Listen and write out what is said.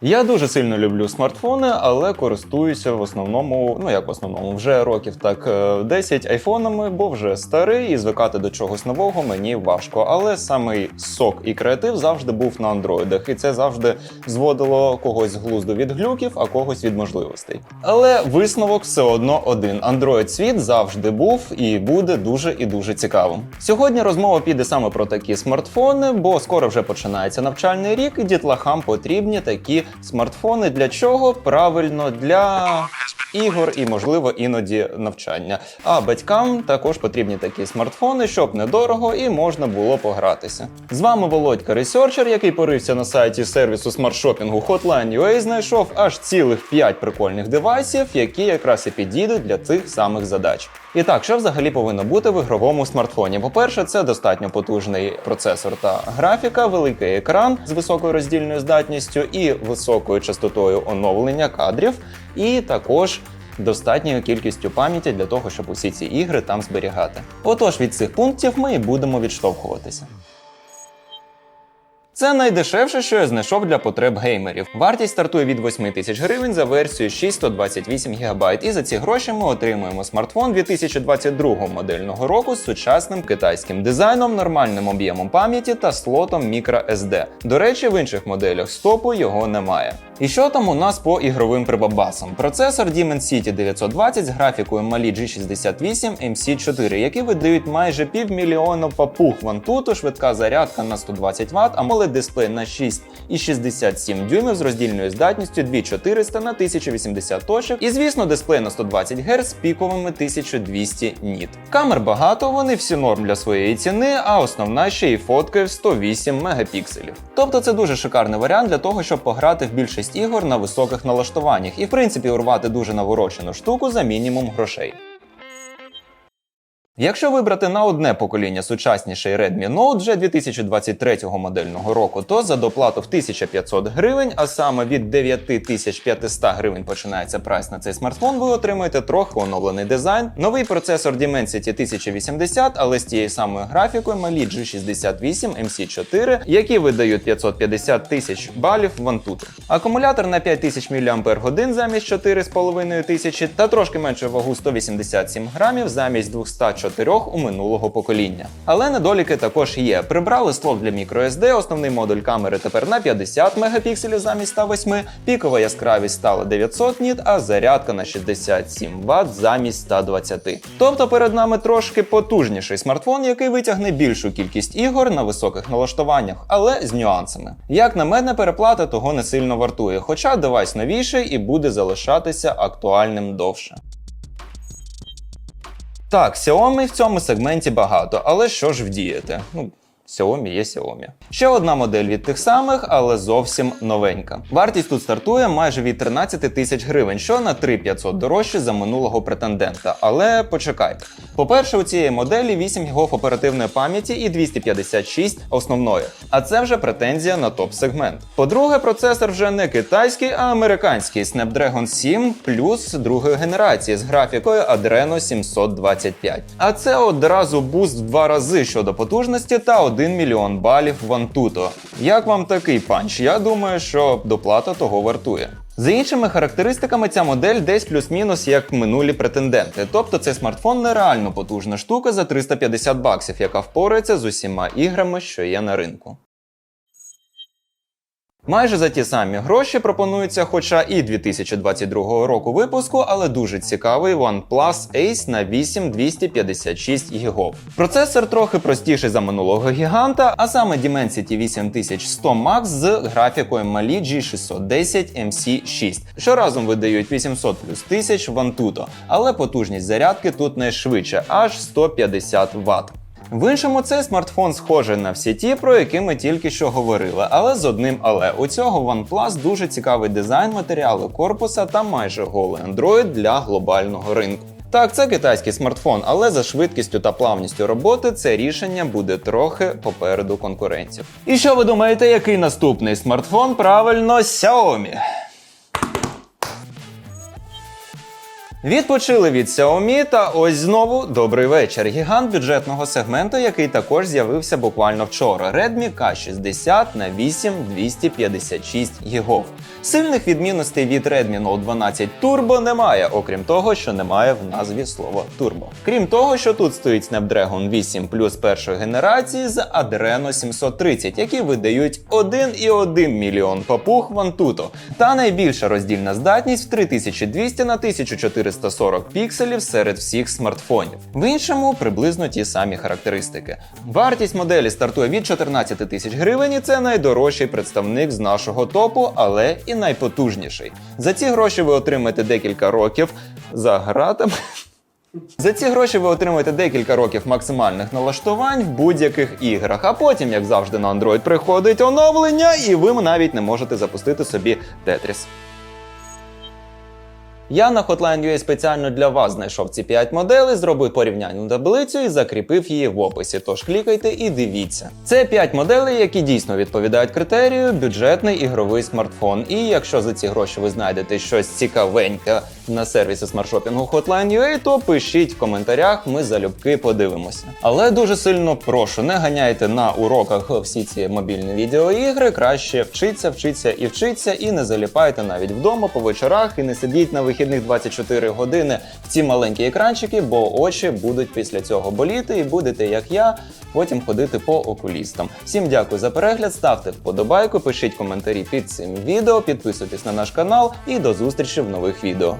Я дуже сильно люблю смартфони, але користуюся в основному, ну як в основному, вже років так е, 10 айфонами, бо вже старий і звикати до чогось нового мені важко. Але самий сок і креатив завжди був на андроїдах, і це завжди зводило когось з глузду від глюків, а когось від можливостей. Але висновок все одно один: Android світ завжди був і буде дуже і дуже цікавим. Сьогодні розмова піде саме про такі смартфони, бо скоро вже починається навчальний рік, і дітлахам потрібні такі смартфони. Для чого? Правильно, для ігор і, можливо, іноді навчання. А батькам також потрібні такі смартфони, щоб недорого і можна було погратися. З вами Володька Ресерчер, який порився на сайті сервісу смартшопінгу Hotline.ua, знайшов аж цілих 5 прикольних девайсів, які якраз і підійдуть для цих самих задач. І так, що взагалі повинно бути в ігровому смартфоні? По-перше, це достатньо потужний процесор та графіка, великий екран з високою роздільною здатністю і високою частотою оновлення кадрів, і також достатньою кількістю пам'яті для того, щоб усі ці ігри там зберігати. Отож, від цих пунктів ми і будемо відштовхуватися. Це найдешевше, що я знайшов для потреб геймерів. Вартість стартує від 8 тисяч гривень за версію 628 ГБ. І за ці гроші ми отримуємо смартфон 2022 модельного року з сучасним китайським дизайном, нормальним об'ємом пам'яті та слотом microSD. До речі, в інших моделях стопу його немає. І що там у нас по ігровим прибабасам? Процесор Dimensity 920 з графікою Mali G68 MC4, які видають майже півмільйона папуг вантуту, швидка зарядка на 120 Вт, AMOLED дисплей на 6,67 дюймів з роздільною здатністю 2400 на 1080 точок, і звісно, дисплей на 120 Гц з піковими 1200 ніт. Камер багато, вони всі норм для своєї ціни, а основна ще й фоткає в 108 мегапікселів. Тобто це дуже шикарний варіант для того, щоб пограти в більшість ігор на високих налаштуваннях і в принципі урвати дуже наворочену штуку за мінімум грошей. Якщо вибрати на одне покоління сучасніший Redmi Note вже 2023 модельного року, то за доплату в 1500 гривень, а саме від 9500 гривень починається прайс на цей смартфон, ви отримаєте трохи оновлений дизайн, новий процесор Dimensity 1080, але з тією самою графікою Mali G68 MC4, які видають 550 тисяч балів в Antutu. Акумулятор на 5000 мАч замість 4500 та трошки менше вагу 187 грамів замість 204 у минулого покоління. Але недоліки також є. Прибрали слот для microSD, основний модуль камери тепер на 50 мегапікселів замість 108, пікова яскравість стала 900 ніт, а зарядка на 67 Вт замість 120. Тобто перед нами трошки потужніший смартфон, який витягне більшу кількість ігор на високих налаштуваннях, але з нюансами. Як на мене, переплата того не сильно вартує, хоча девайс новіший і буде залишатися актуальним довше. Так, Xiaomi в цьому сегменті багато, але що ж вдіяти? Ну, Xiaomi є Xiaomi. Ще одна модель від тих самих, але зовсім новенька. Вартість тут стартує майже від 13 тисяч гривень, що на 3500 дорожче за минулого претендента. Але почекайте. По-перше, у цієї моделі 8 ГБ оперативної пам'яті і 256 основної. А це вже претензія на топ-сегмент. По-друге, процесор вже не китайський, а американський Snapdragon 7 плюс другої генерації з графікою Adreno 725. А це одразу буст в два рази щодо потужності та 1 мільйон балів в Antutu. Як вам такий панч? Я думаю, що доплата того вартує. За іншими характеристиками, ця модель десь плюс-мінус як минулі претенденти. Тобто цей смартфон нереально потужна штука за 350 баксів, яка впорається з усіма іграми, що є на ринку. Майже за ті самі гроші пропонується, хоча і 2022 року випуску, але дуже цікавий OnePlus Ace на 8256 ГБ. Процесор трохи простіший за минулого гіганта, а саме Dimensity 8100 Max з графікою Mali G610 MC6, що разом видають 800 плюс тисяч в Antutu, але потужність зарядки тут найшвидше, аж 150 Вт. В іншому цей смартфон схожий на всі ті, про які ми тільки що говорили, але з одним але у цього OnePlus дуже цікавий дизайн, матеріали корпуса та майже голий Android для глобального ринку. Так, це китайський смартфон, але за швидкістю та плавністю роботи це рішення буде трохи попереду конкурентів. І що ви думаєте, який наступний смартфон? Правильно, Xiaomi. Відпочили від Xiaomi та ось знову добрий вечір. Гігант бюджетного сегменту, який також з'явився буквально вчора. Redmi K60 на 8 256 ГБ. Сильних відмінностей від Redmi Note 12 Turbo немає, окрім того, що немає в назві слова Turbo. Крім того, що тут стоїть Snapdragon 8 плюс першої генерації з Adreno 730, які видають 1,1 мільйон папуг в Antutu. Та найбільша роздільна здатність в 3200 на 1440 пікселів серед всіх смартфонів. В іншому приблизно ті самі характеристики. Вартість моделі стартує від 14 тисяч гривень, і це найдорожчий представник з нашого топу, але і найпотужніший. За ці гроші ви отримаєте декілька років за гратами. За ці гроші ви отримаєте декілька років максимальних налаштувань в будь-яких іграх. А потім, як завжди, на Android приходить оновлення, і ви навіть не можете запустити собі Tetris. Я на Hotline.ua спеціально для вас знайшов ці 5 моделей, зробив порівняльну таблицю і закріпив її в описі. Тож клікайте і дивіться. Це 5 моделей, які дійсно відповідають критерію бюджетний ігровий смартфон. І якщо за ці гроші ви знайдете щось цікавеньке на сервісі смартшопінгу Hotline.ua, то пишіть в коментарях, ми залюбки подивимося. Але дуже сильно прошу, не ганяйте на уроках всі ці мобільні відеоігри. Краще вчіться, вчіться і вчіться, і не заліпайте навіть вдома по вечорах, і не сидіть на вихідних 24 години в ці маленькі екранчики, бо очі будуть після цього боліти, і будете, як я, потім ходити по окулістам. Всім дякую за перегляд, ставте вподобайку, пишіть коментарі під цим відео, підписуйтесь на наш канал і до зустрічі в нових відео.